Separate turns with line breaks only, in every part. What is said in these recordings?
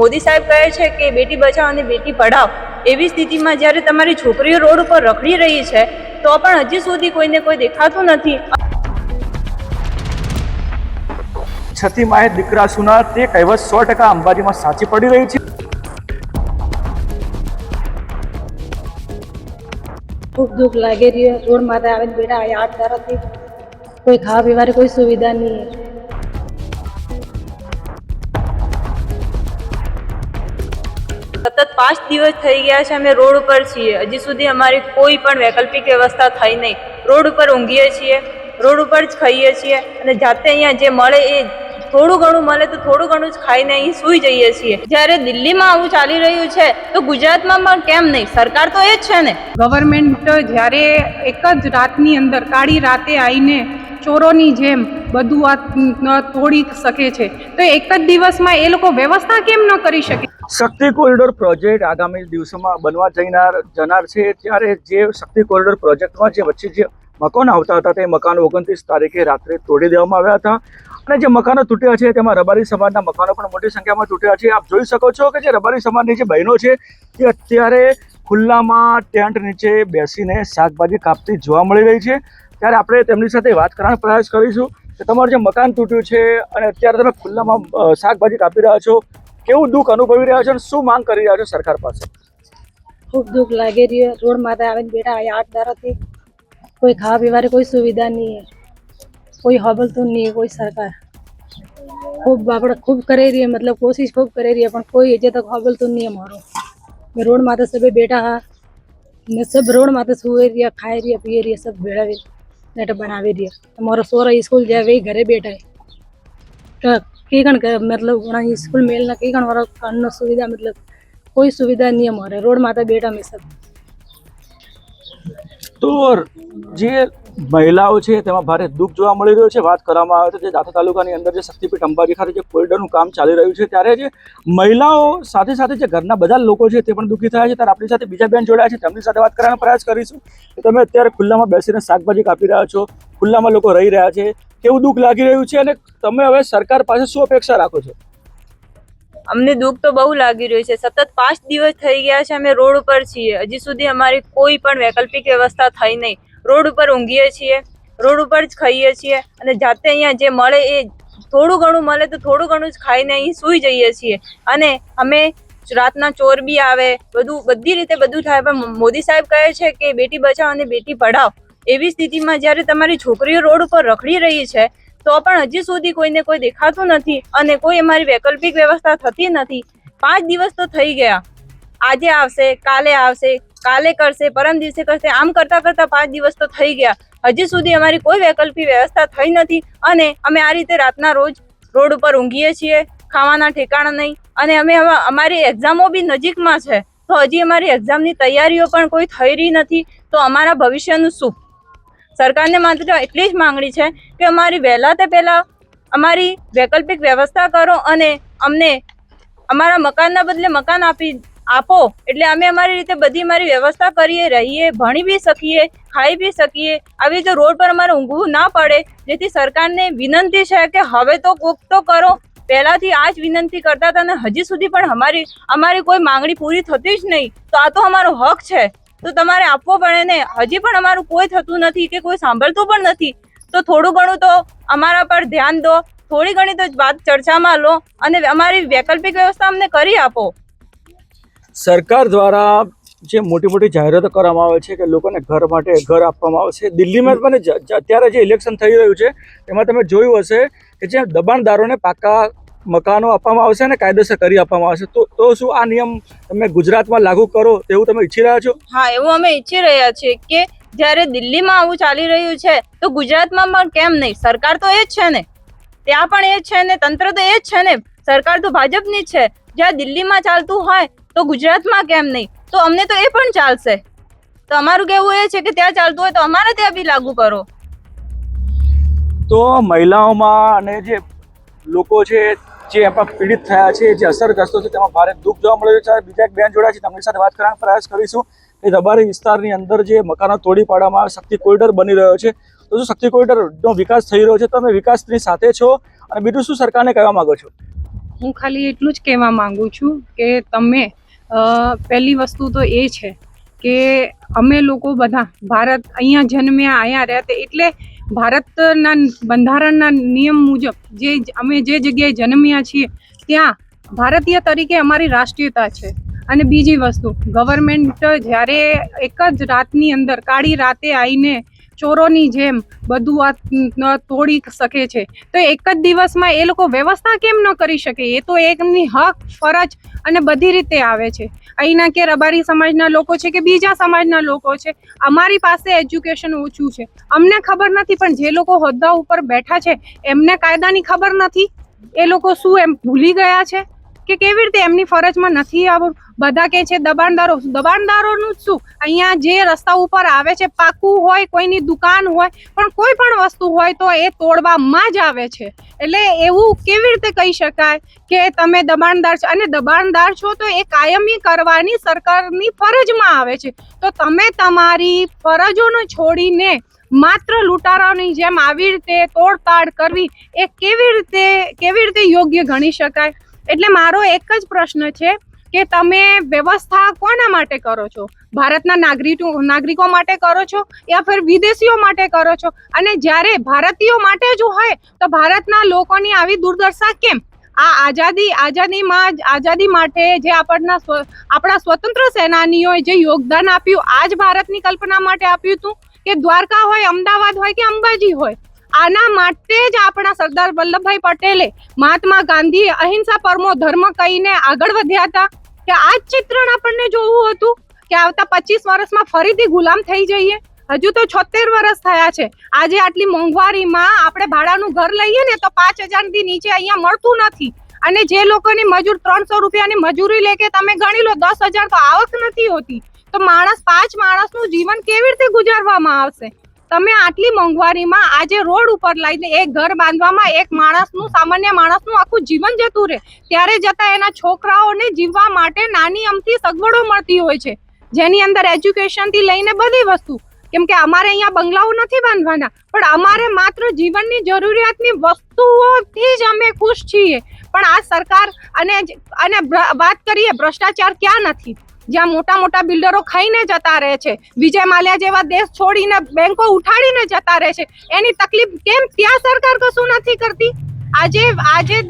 મોદી સાહેબ કહે છે કે બેટી બચાવો અને બેટી પઢાવ એવી સ્થિતિમાં જ્યારે તમારી છોકરીઓ રોડ ઉપર રખડી રહી છે તો પણ હજી સુધી કોઈને કોઈ દેખાતું નથી.
છતી માએ દીકરા સુના તે કહેવત સો ટકા અંબાજીમાં સાચી પડી રહી છે.
ખૂબ દુઃખ લાગી રહ્યું રોડ માથે આવીને બેઠા આ આઠ દારાથી કોઈ ખાવા પીવાની કોઈ સુવિધા નહીં.
પાંચ દિવસ થઈ ગયા છે અમે રોડ ઉપર છીએ. હજી સુધી અમારી કોઈ પણ વૈકલ્પિક વ્યવસ્થા થઈ નહીં. રોડ ઉપર ઊંઘીએ છીએ, રોડ ઉપર જ ખાઈએ છીએ અને જાતે અહીંયા જે મળે એ થોડું ઘણું મળે તો થોડું ઘણું જ ખાઈને અહીં સૂઈ જઈએ છીએ. જ્યારે દિલ્હીમાં આવું ચાલી રહ્યું છે તો ગુજરાતમાં પણ કેમ નહીં? સરકાર તો એ જ છે ને.
ગવર્મેન્ટ જ્યારે એક જ રાતની અંદર, કાળી રાતે આવીને ચોરોની જેમ બધું આ તોડી શકે છે. તો એક જ દિવસમાં એ લોકો વ્યવસ્થા કેમ ન કરી શકે?
શક્તિ કોરિડોર પ્રોજેક્ટ આગામી દિવસોમાં બનવા જઈનાર જનાર છે ત્યારે જે શક્તિ કોરિડોર પ્રોજેક્ટમાં જે વચ્ચે જે મકાનો આવતા હતા તે મકાનો ઓગણત્રીસ તારીખે રાત્રે તોડી દેવામાં આવ્યા હતા. અને જે મકાનો તૂટ્યા છે તેમાં રબારી સમાજના મકાનો પણ મોટી સંખ્યામાં તૂટ્યા છે. આપ જોઈ શકો છો કે જે રબારી સમાજની જે બહેનો છે તે અત્યારે ખુલ્લામાં ટેન્ટ નીચે બેસીને શાકભાજી કાપતી જોવા મળી રહી છે. ત્યારે આપણે તેમની સાથે વાત કરવાનો પ્રયાસ કરીશું. તમારું જે મકાન તૂટ્યું છે અને અત્યારે તમે ખુલ્લામાં શાકભાજી કાપી રહ્યા છો, કેવું દુઃખ અનુભવી રહ્યા છો અને શું માંગ કરી રહ્યા છો સરકાર પાસે?
ખૂબ દુઃખ લાગી રહ્યું રોડ માથે આવીને બેઠા આ આઠ દારોથી કોઈ ખાવા પીવાની કોઈ સુવિધા નહીં કોઈ હબલતું નહીં કોઈ સરકાર. ખૂબ આપણે ખૂબ કરી રહીએ, મતલબ કોશિશ ખૂબ કરી રહીએ, પણ કોઈ હજે તક હબલતું નહીં અમારો. રોડ માથે સભે બેઠા હા. ને સબ રોડ માથે સુઈ રહ્યા, ખાઈ રહ્યા, પીએ રહ્યા સબ ભેળાવી ನೆಟ ಬಣ ಆವೇದಿಯ ನಮ್ಮವರ ಸೋರ ಈ ಸ್ಕೂಲ್ ಜಾವೆ ಘರೆ ಬೇಟೆ કઈ કણ મતલબ ઘણા સ્કૂલ મેલના કઈ કણ વાળા કાનનો સુવિધા, મતલબ કોઈ સુવિધા નહીં અમારે. રોડ માતા બેટા મેસબ
તો જે મહિલાઓ છે, તેમાં ભારે દુઃખ જોવા મળી રહ્યું છે. વાત કરવામાં આવે તો જે દાંતા તાલુકાની અંદર જે શક્તિપીઠ અંબાજી ખાતે જે કોરિડોરનું કામ ચાલી રહ્યું છે, ત્યારે જે મહિલાઓ સાથે સાથે જે ઘરના બધા લોકો છે, તે પણ દુઃખી થયા છે. ત્યારે આપણી સાથે બીજા બેન જોડાયા છે, તેમની સાથે વાત કરવાનો પ્રયાસ કરીશું. કે તમે અત્યારે ખુલ્લામાં બેસીને શાકભાજી કાપી રહ્યા છો, ખુલ્લામાં લોકો રહી રહ્યા છે. કેવું દુઃખ લાગી રહ્યું છે અને તમે હવે સરકાર પાસે શું અપેક્ષા રાખો છો?
અમને દુઃખ તો બહુ લાગી રહ્યું છે. સતત પાંચ દિવસ થઈ ગયા છે, અમે રોડ ઉપર છીએ. હજી સુધી અમારી કોઈ પણ વૈકલ્પિક વ્યવસ્થા થઈ નહીં. રોડ ઉપર ઊંઘીએ છીએ, રોડ ઉપર જ ખાઈએ છીએ અને જાતે અહીંયા જે મળે એ થોડું ઘણું મળે તો થોડું ઘણું જ ખાઈને અહીં સૂઈ જઈએ છીએ. અને અમે રાતના ચોર બી આવે, બધું, બધી રીતે બધું થાય, પણ મોદી સાહેબ કહે છે કે બેટી બચાવ અને બેટી પઢાવ એવી સ્થિતિમાં જ્યારે તમારી છોકરીઓ રોડ ઉપર રખડી રહી છે, તો પણ હજી સુધી કોઈને કોઈ દેખાતું નથી અને કોઈ અમારી વૈકલ્પિક વ્યવસ્થા થતી નથી. પાંચ દિવસ તો થઈ ગયા. આજે આવશે, કાલે આવશે કાલે કરશે, પરમ દિવસે કરશે, આમ કરતા કરતા પાંચ દિવસ તો થઈ ગયા. હજી સુધી અમારી કોઈ વૈકલ્પિક વ્યવસ્થા થઈ નથી અને અમે આ રીતે રાતના રોજ રોડ ઉપર ઊંઘીએ છીએ, ખાવાના ઠેકાણા નહીં અને અમે હવે અમારી એક્ઝામો બી નજીકમાં છે. તો હજી અમારી એક્ઝામની તૈયારીઓ પણ કોઈ થઈ રહી નથી. તો અમારા ભવિષ્યનું શું? સરકારને માત્ર એટલી જ માંગણી છે કે અમારી વહેલા તે પહેલાં અમારી વૈકલ્પિક વ્યવસ્થા કરો અને અમને અમારા મકાનના બદલે મકાન આપી આપો. એટલે અમે અમારી રીતે બધી અમારી વ્યવસ્થા કરીએ, રહીએ, ભણી બી શકીએ, ખાઈ બી શકીએ. આવી રીતે રોડ પર અમારે ઊંઘવું ના પડે. જેથી સરકારને વિનંતી છે કે હવે તો કોક તો કરો. પહેલાથી આ જ વિનંતી કરતા હતા અને હજી સુધી પણ અમારી અમારી કોઈ માંગણી પૂરી થતી જ નહીં. તો આ તો અમારો હક છે. તો તમારે આપવો પડે ને. હજી પણ અમારું કોઈ થતું નથી કે કોઈ સાંભળતું પણ નથી. તો થોડું ઘણું તો અમારા પર ધ્યાન દો. થોડી ઘણી તો વાત ચર્ચામાં લો અને અમારી વૈકલ્પિક વ્યવસ્થા અમને કરી આપો.
સરકાર દ્વારા જે મોટી મોટી જાહેરાતો કરવામાં આવે છે કે લોકોને ઘર માટે ઘર આપવામાં આવે છે, દિલ્હીમાં પણ અત્યારે જે ઇલેક્શન થઈ રહ્યું છે, એમાં તમે જોયું હશે કે જે દબાણદારોને પાકા મકાનો આપવામાં આવશે અને કાયદેસર કરી આપવામાં આવશે. તો તો શું આ નિયમ તમે ગુજરાતમાં લાગુ કરો તેવું તમે ઈચ્છી રહ્યા છો?
હા, એવું અમે ઈચ્છી રહ્યા છીએ કે જ્યારે દિલ્હીમાં આવું ચાલી રહ્યું છે, તો ગુજરાતમાં પણ કેમ નહીં? સરકાર તો એ જ છે ને. ત્યાં પણ એ જ છે ને, તંત્ર તો એ જ છે ને. સરકાર તો ભાજપની જ છે. જ્યાં દિલ્હીમાં ચાલતું હોય તો ગુજરાતમાં કેમ નહીં? તો અમને તો એ પણ ચાલશે. તો અમારું કહેવું એ છે કે ત્યાં ચાલતું હોય તો અમારે ત્યાં બી લાગુ કરો.
તો મહિલાઓમાં અને જે લોકો છે, જે એમાં પીડિત થયા છે, જે અસરગ્રસ્તો છે, તેમાં ભારે દુઃખ જોવા મળ્યું છે. બીજા એક બેન જોડા છે તમારી સાથે વાત કરવાનો પ્રયાસ કરીશું. કે રબારી વિસ્તારની અંદર જે મકાનો તોડી પાડવામાં આવે, શક્તિ કોરિડોર બની રહ્યો છે. તો શું શક્તિ કોરિડોરનો વિકાસ થઈ રહ્યો છે તમે વિકાસની સાથે છો. અને બીજું શું સરકારને કહેવા માગો છો?
હું ખાલી એટલું જ કહેવા માંગુ છું કે તમે પહેલી વસ્તુ તો એ છે કે અમે લોકો બધા ભારત અહીંયા જન્મ્યા અહીંયા રહેતા એટલે ભારતના બંધારણના નિયમ મુજબ જે અમે જે જગ્યાએ જન્મ્યા છીએ ત્યાં ભારતીય તરીકે અમારી રાષ્ટ્રીયતા છે. અને બીજી વસ્તુ ગવર્મેન્ટ જ્યારે એક જ રાતની અંદર કાળી રાતે આવીને ચોરોની જેમ બધું આ તોડી શકે છે. તો એક જ દિવસમાં એ લોકો વ્યવસ્થા કેમ ન કરી શકે? એ તો એમની હક, ફરજ અને બધી રીતે આવે છે. અહીંના કે રબારી સમાજના લોકો છે કે બીજા સમાજના લોકો છે, અમારી પાસે એજ્યુકેશન ઓછું છે. અમને ખબર નથી, પણ જે લોકો હોદ્દા ઉપર બેઠા છે, એમને કાયદાની ખબર નથી? એ લોકો શું એમ ભૂલી ગયા છે? કે કેવી રીતે એમની ફરજમાં નથી આવું? બધા કે છે, દબાણદારો, દબાણદારોનું જ શું? અહીંયા જે રસ્તા ઉપર આવે છે, પાકું હોય, કોઈની દુકાન હોય, પણ કોઈ પણ વસ્તુ હોય તો એ તોડવામાં જ આવે છે. એટલે એવું કેવી રીતે કહી શકાય કે તમે દબાણદાર છો? અને દબાણદાર છો તો એ કાયમી કરવાની સરકારની ફરજમાં આવે છે. તો તમે તમારી ફરજોને છોડીને માત્ર લૂંટારાની જેમ આવી રીતે તોડતાડ કરવી એ કેવી રીતે કેવી રીતે યોગ્ય ગણી શકાય? એટલે મારો એક જ પ્રશ્ન છે કે તમે વ્યવસ્થા કોના માટે કરો છો? ભારતના નાગરિકો નાગરિકો માટે કરો છો યા ફિર વિદેશીઓ માટે કરો છો? અને જ્યારે ભારતીયો માટે જ હોય તો ભારતના લોકોની આવી દુર્દશા કેમ? આ આઝાદી, આઝાદીમાં આઝાદી માટે જે આપણના આપણા સ્વતંત્ર સેનાનીઓએ જે યોગદાન આપ્યું, આ જ ભારતની કલ્પના માટે આપ્યું હતું? કે દ્વારકા હોય, અમદાવાદ હોય કે અંબાજી હોય? આના માટે જ આપણા સરદાર વલ્લભભાઈ પટેલે મહાત્મા ગાંધી અહિંસા પરમો ધર્મ કહીને આગળ વધ્યા હતા કે આ જ ચિત્રણ આપણને જોવું હતું કે આવતા પચીસ વર્ષમાં ફરીથી ગુલામ થઈ જઈએ. હજુ તો છોતેર વર્ષ થયા છે. આજે આટલી મોંઘવારીમાં આપણે ભાડાનું ઘર લઈએ ને તો પાંચ હજારથી નીચે અહીંયા મળતું નથી. અને જે લોકોની મજૂર ત્રણસો રૂપિયાની મજૂરી લે કે તમે ગણી લો દસ હજાર તો આવક નથી હોતી. તો માણસ પાંચ માણસનું જીવન કેવી રીતે ગુજારવામાં આવશે? તમે આટલી મોંઘવારીમાં આજે રોડ ઉપર લઈને એક ઘર બાંધવામાં એક માણસનું, સામાન્ય માણસનું આખું જીવન જતું રહે, ત્યારે જતા એના છોકરાઓને જીવવા માટે નાની અમથી સગવડો મળતી હોય છે. જેની અંદર એજ્યુકેશનથી લઈને બધી વસ્તુ. કેમ કે અમારે અહીંયા બંગલાઓ નથી બાંધવાના, પણ અમારે માત્ર જીવનની જરૂરિયાતની વસ્તુઓથી જ અમે ખુશ છીએ. પણ આ સરકાર અને અને વાત કરીએ, ભ્રષ્ટાચાર ક્યાં નથી? જ્યાં મોટા મોટા બિલ્ડરો ખાઈને જતા રહે છે. વિજય માલ્યા જેવા દેશ છોડીને બેંકો ઉઠાડીને જતા રહે છે. એની તકલીફ કેમ? ત્યાં સરકાર કશું નથી કરતી? આજે આજે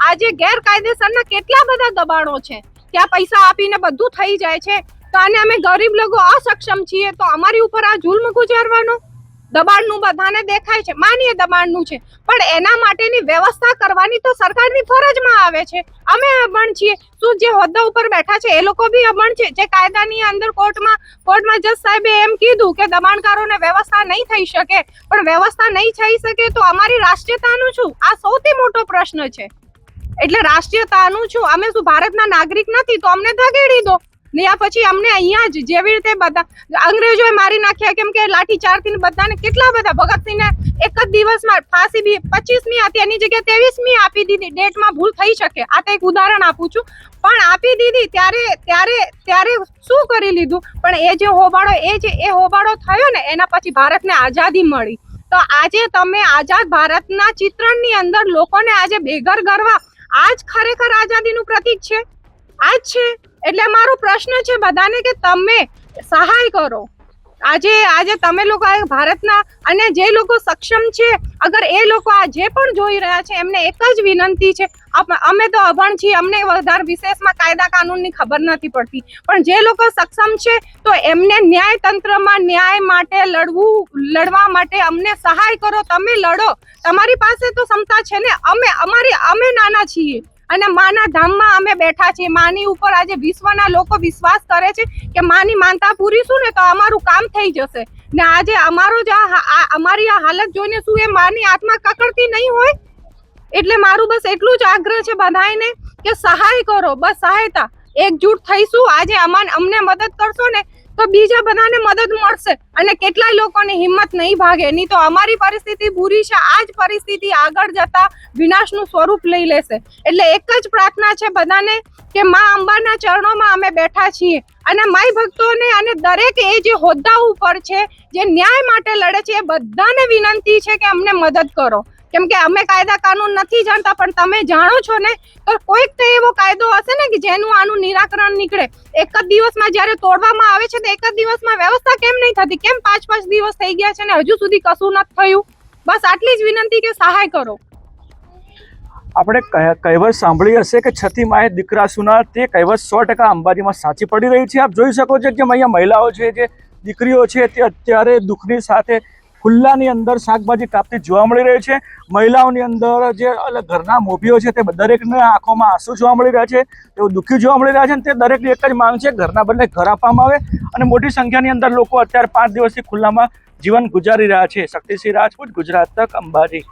આજે ગેરકાયદેસરના કેટલા બધા દબાણો છે? ત્યાં પૈસા આપીને બધું થઈ જાય છે. તો આને અમે ગરીબ લોકો અસક્ષમ છીએ, તો અમારી ઉપર આ જુલ્મ ગુજારવાનો? દબાણનું બધાને દેખાય છે, માનીએ દબાણનું છે, પણ એના માટેની વ્યવસ્થા કરવાની તો સરકારની ફરજમાં આવે છે. અમે અભણ છીએ, શું જે હોદ્દા ઉપર બેઠા છે, એ લોકો બી અભણ છે. જે કાયદાની અંદર કોર્ટમાં કોર્ટમાં જજ સાહેબે એમ કીધું કે દબાણકારોને વ્યવસ્થા નહીં થઈ શકે, પણ વ્યવસ્થા નહીં થઈ શકે તો અમારી રાષ્ટ્રીયતાનું શું? આ સૌથી મોટો પ્રશ્ન છે. એટલે રાષ્ટ્રીયતાનું છું અમે શું ભારતના નાગરિક નથી તો અમને ધગેડી દો. ને યા પછી અમને અહીંયા જ જેવી રીતે બધા અંગ્રેજોએ મારી નાખ્યા, કેમ કે લાઠી ચારથી બધાને કેટલા બધા ભગતસિંહને એક જ દિવસમાં ફાંસી બી પચીસમી હતી, એની જગ્યાએ ત્રેવીસમી આપી દીધી. ડેટમાં ભૂલ થઈ શકે. આ તો એક ઉદાહરણ આપું છું. પણ આપી દીધી ત્યારે ત્યારે ત્યારે શું કરી લીધું? પણ એ જે હોબાળો, એ જે, એ હોબાળો થયો ને, એના પછી ભારતને આઝાદી મળી. તો આજે તમે આઝાદ ભારતના ચિત્રણની અંદર લોકોને આજે બેઘર ગરવા, આ જ ખરેખર આઝાદીનું પ્રતીક છે? આ જ છે? એટલે મારો પ્રશ્ન છે બધાને કે તમે સહાય કરો. આજે આજે તમે લોકો ભારતના અને જે લોકો સક્ષમ છે, અગર એ લોકો આ જે પણ જોઈ રહ્યા છે, એમને એક જ વિનંતી છે અમે તો અભણ છીએ, અમને વધારે વિશેષમાં કાયદા કાનૂનની ખબર નથી પડતી. પણ જે લોકો સક્ષમ છે, તો એમને ન્યાય તંત્રમાં ન્યાય માટે લડવું, લડવા માટે અમને સહાય કરો, તમે લડો. તમારી પાસે તો ક્ષમતા છે ને? અમે, અમારી, અમે નાના છીએ. અને માના ધામમાં અમે બેઠા છીએ. માની ઉપર આજે વિશ્વના લોકો વિશ્વાસ કરે છે કે માની માનતા પૂરીશું ને તો અમારું કામ થઈ જશે. ને આજે અમારો જ આ અમારી આ હાલત જોઈને શું એ માની આત્મા કકડતી નહીં હોય? એટલે મારું બસ એટલું જ આગ્રહ છે બધાને કે સહાય કરો, બસ સહાયતા. એકજૂટ થઈશું. આજે અમાન, અમને મદદ કરશો ને તો બીજા બધાને મદદ મળશે. અને કેટલાય લોકોની હિંમત નહીં ભાગે. નહીં તો અમારી પરિસ્થિતિ બુરી છે. આ જ પરિસ્થિતિ આગળ જતા વિનાશનું સ્વરૂપ લઈ લેશે. એટલે એક જ પ્રાર્થના છે બધાને કે મા અંબાના ચરણોમાં અમે બેઠા છીએ. અને માય ભક્તોને અને દરેક એ જે હોદ્દા ઉપર છે, જે ન્યાય માટે લડે છે, એ બધાને વિનંતી છે કે અમને મદદ કરો. કેમ કે અમે કાયદા કાનૂન નથી જાણતા, પણ તમે જાણો છો ને, તો કોઈક તો એવો કાયદો હશે ને કે જેનું આનું નિરાકરણ નીકળે. એક જ દિવસમાં જ્યારે તોડવામાં આવે છે, તો એક જ દિવસમાં વ્યવસ્થા કેમ નહીં થતી? કેમ પાંચ પાંચ દિવસ થઈ ગયા છે ને હજુ સુધી કશું નથી થયું? બસ આટલી જ વિનંતી કે સહાય કરો.
આપણે કહેવત સાંભળી હશે કે છતી માએ દીકરા સુનાર, તે કહેવત સો ટકા અંબાજીમાં સાચી પડી રહી છે. આપ જોઈ શકો છો કે અહીંયા મહિલાઓ છે, જે દીકરીઓ છે, તે અત્યારે દુઃખની સાથે ખુલ્લાની અંદર શાકભાજી કાપતી જોવા મળી રહી છે. મહિલાઓની અંદર જે અલગ ઘરના મોભીઓ છે તે દરેકના આંખોમાં આંસુ જોવા મળી રહ્યા છે. તેઓ દુઃખી જોવા મળી રહ્યા છે અને તે દરેકની એક જ માંગ છે, ઘરના બદલે ઘર આપવામાં આવે અને મોટી સંખ્યાની અંદર લોકો અત્યારે પાંચ દિવસથી ખુલ્લામાં જીવન ગુજારી રહ્યા છે. શક્તિસિંહ રાજપૂત, ગુજરાત તક અંબાજી.